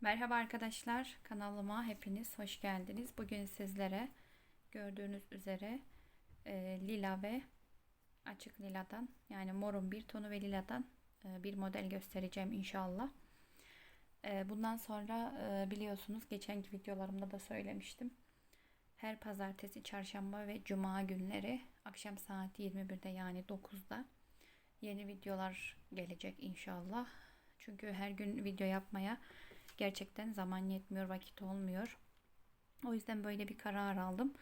Merhaba arkadaşlar, kanalıma hepiniz hoş geldiniz. Bugün sizlere gördüğünüz üzere e, lila ve açık liladan yani morun bir tonu ve liladan e, bir model göstereceğim inşallah. E, bundan sonra e, biliyorsunuz geçenki videolarımda da söylemiştim. Her pazartesi, çarşamba ve cuma günleri akşam saat 21'de yani 9'da yeni videolar gelecek inşallah. Çünkü her gün video yapmaya gerçekten zaman yetmiyor, vakit olmuyor. O yüzden böyle bir karar aldım.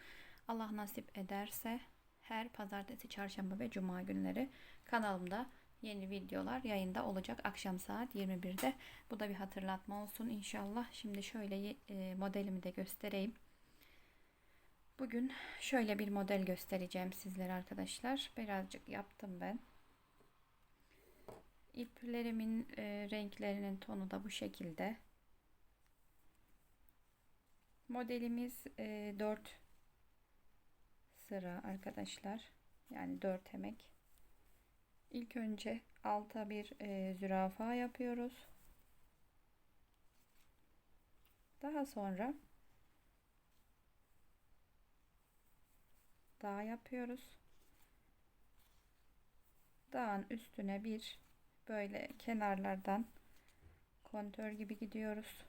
Allah nasip ederse her pazartesi, çarşamba ve cuma günleri kanalımda yeni videolar yayında olacak akşam saat 21'de. Bu da bir hatırlatma olsun inşallah. Şimdi şöyle e, modelimi de göstereyim. Bugün şöyle bir model göstereceğim sizlere arkadaşlar. Birazcık yaptım ben. İplerimin e, renklerinin tonu da bu şekilde. Modelimiz e, 4 sıra arkadaşlar. Yani 4 emek. İlk önce alta bir e, zürafa yapıyoruz. Daha sonra dağ yapıyoruz. Dağın üstüne bir böyle kenarlardan kontör gibi gidiyoruz.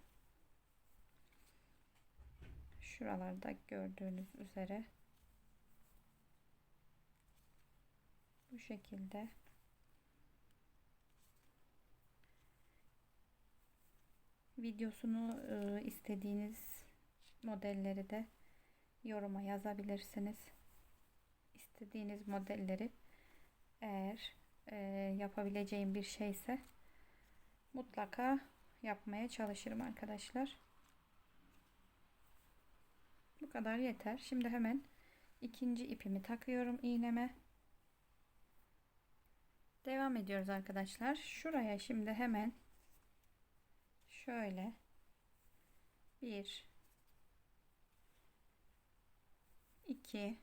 Şuralarda gördüğünüz üzere bu şekilde videosunu e, istediğiniz modelleri de yoruma yazabilirsiniz. İstediğiniz modelleri eğer e, yapabileceğim bir şeyse mutlaka yapmaya çalışırım arkadaşlar. Bu kadar yeter. Şimdi hemen ikinci ipimi takıyorum iğneme. Devam ediyoruz arkadaşlar. Şuraya şimdi hemen şöyle bir iki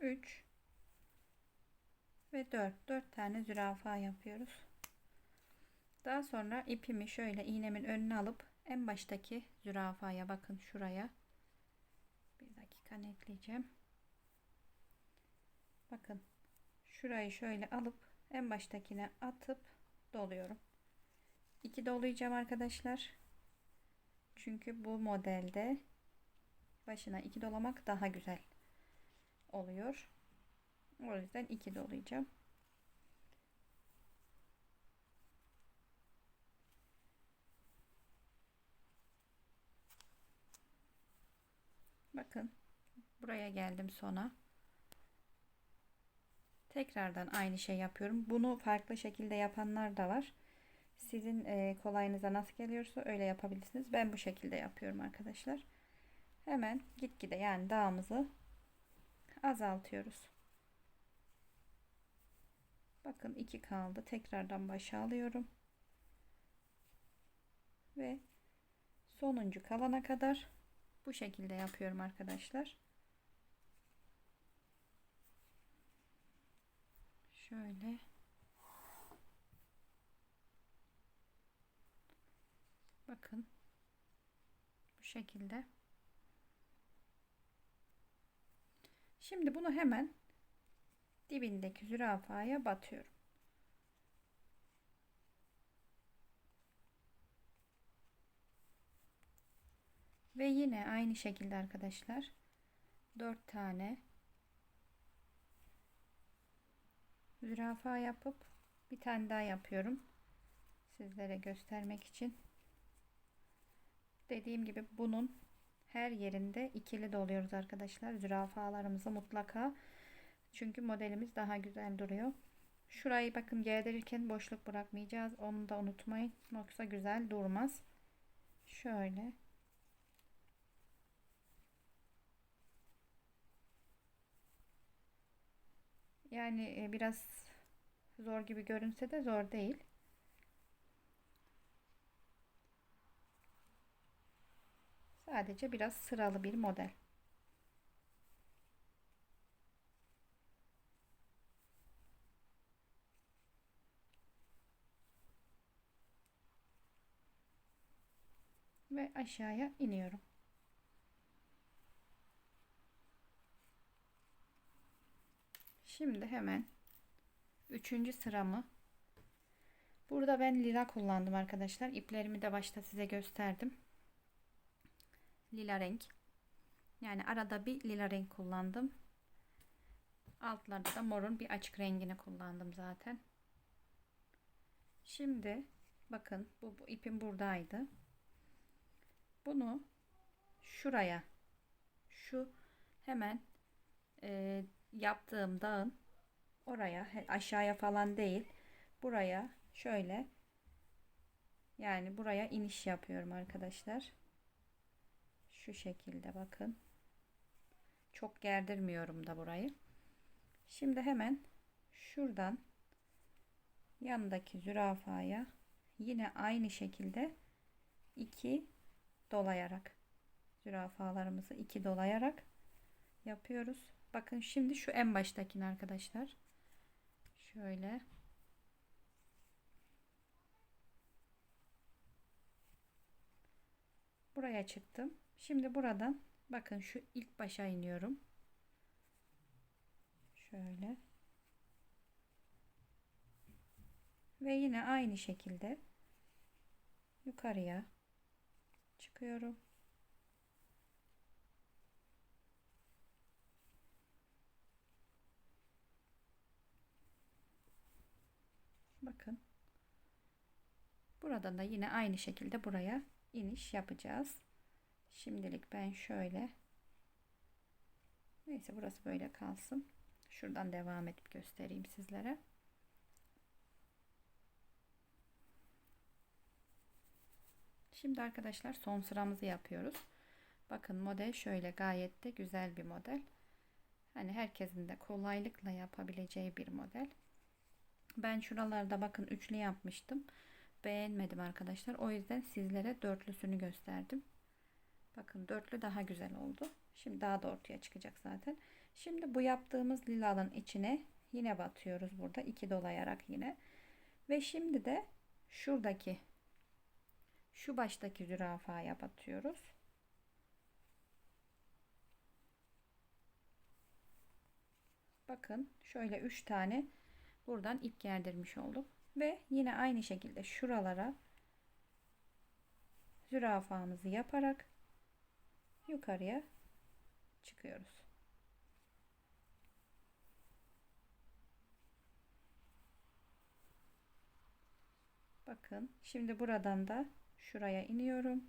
üç ve dört dört tane zürafa yapıyoruz. Daha sonra ipimi şöyle iğnemin önüne alıp en baştaki zürafaya bakın şuraya. Bir dakika netleyeceğim. Bakın şurayı şöyle alıp en baştakine atıp doluyorum. İki dolayacağım arkadaşlar. Çünkü bu modelde başına iki dolamak daha güzel oluyor. O yüzden iki dolayacağım. Bakın buraya geldim sona. Tekrardan aynı şey yapıyorum. Bunu farklı şekilde yapanlar da var. Sizin e, kolayınıza nasıl geliyorsa öyle yapabilirsiniz. Ben bu şekilde yapıyorum arkadaşlar. Hemen gitgide yani dağımızı azaltıyoruz. Bakın iki kaldı. Tekrardan başa alıyorum. Ve sonuncu kalana kadar bu şekilde yapıyorum arkadaşlar. Şöyle. Bakın. Bu şekilde. Şimdi bunu hemen dibindeki zürafaya batıyorum. Ve yine aynı şekilde arkadaşlar 4 tane zürafa yapıp bir tane daha yapıyorum. Sizlere göstermek için. Dediğim gibi bunun her yerinde ikili doluyoruz arkadaşlar. Zürafalarımızı mutlaka. Çünkü modelimiz daha güzel duruyor. Şurayı bakın gerdirirken boşluk bırakmayacağız. Onu da unutmayın. Yoksa güzel durmaz. Şöyle Yani e, biraz zor gibi görünse de zor değil. Sadece biraz sıralı bir model. Ve aşağıya iniyorum. Şimdi hemen üçüncü sıramı burada ben lila kullandım arkadaşlar. İplerimi de başta size gösterdim. Lila renk. Yani arada bir lila renk kullandım. Altlarda da morun bir açık rengini kullandım zaten. Şimdi bakın bu, bu ipim buradaydı. Bunu şuraya şu hemen e, yaptığım dağın oraya aşağıya falan değil buraya şöyle yani buraya iniş yapıyorum arkadaşlar. Şu şekilde bakın. Çok gerdirmiyorum da burayı. Şimdi hemen şuradan yanındaki zürafaya yine aynı şekilde iki dolayarak zürafalarımızı iki dolayarak yapıyoruz Bakın şimdi şu en baştakini arkadaşlar. Şöyle. Buraya çıktım. Şimdi buradan bakın şu ilk başa iniyorum. Şöyle. Ve yine aynı şekilde yukarıya çıkıyorum. Bakın. Buradan da yine aynı şekilde buraya iniş yapacağız. Şimdilik ben şöyle Neyse burası böyle kalsın. Şuradan devam edip göstereyim sizlere. Şimdi arkadaşlar son sıramızı yapıyoruz. Bakın model şöyle gayet de güzel bir model. Hani herkesin de kolaylıkla yapabileceği bir model. Ben şuralarda bakın üçlü yapmıştım. Beğenmedim arkadaşlar. O yüzden sizlere dörtlüsünü gösterdim. Bakın dörtlü daha güzel oldu. Şimdi daha da ortaya çıkacak zaten. Şimdi bu yaptığımız lilanın içine yine batıyoruz burada. iki dolayarak yine. Ve şimdi de şuradaki şu baştaki zürafaya batıyoruz. Bakın şöyle üç tane buradan ip gerdirmiş olduk. Ve yine aynı şekilde şuralara zürafamızı yaparak yukarıya çıkıyoruz. Bakın şimdi buradan da şuraya iniyorum.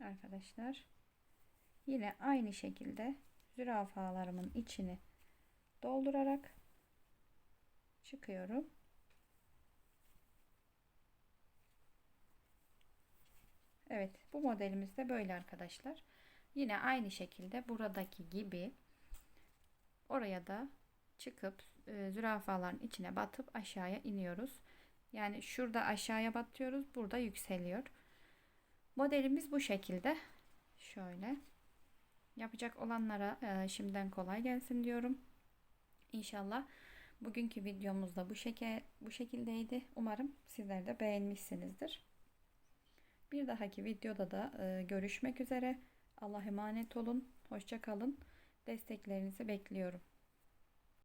Arkadaşlar Yine aynı şekilde zürafalarımın içini doldurarak çıkıyorum. Evet bu modelimiz de böyle arkadaşlar. Yine aynı şekilde buradaki gibi oraya da çıkıp e, zürafaların içine batıp aşağıya iniyoruz. Yani şurada aşağıya batıyoruz. Burada yükseliyor. Modelimiz bu şekilde. Şöyle. Yapacak olanlara e, şimdiden kolay gelsin diyorum. İnşallah bugünkü videomuz da bu, şeke, bu şekildeydi. Umarım sizler de beğenmişsinizdir. Bir dahaki videoda da e, görüşmek üzere. Allah emanet olun. Hoşça kalın. Desteklerinizi bekliyorum.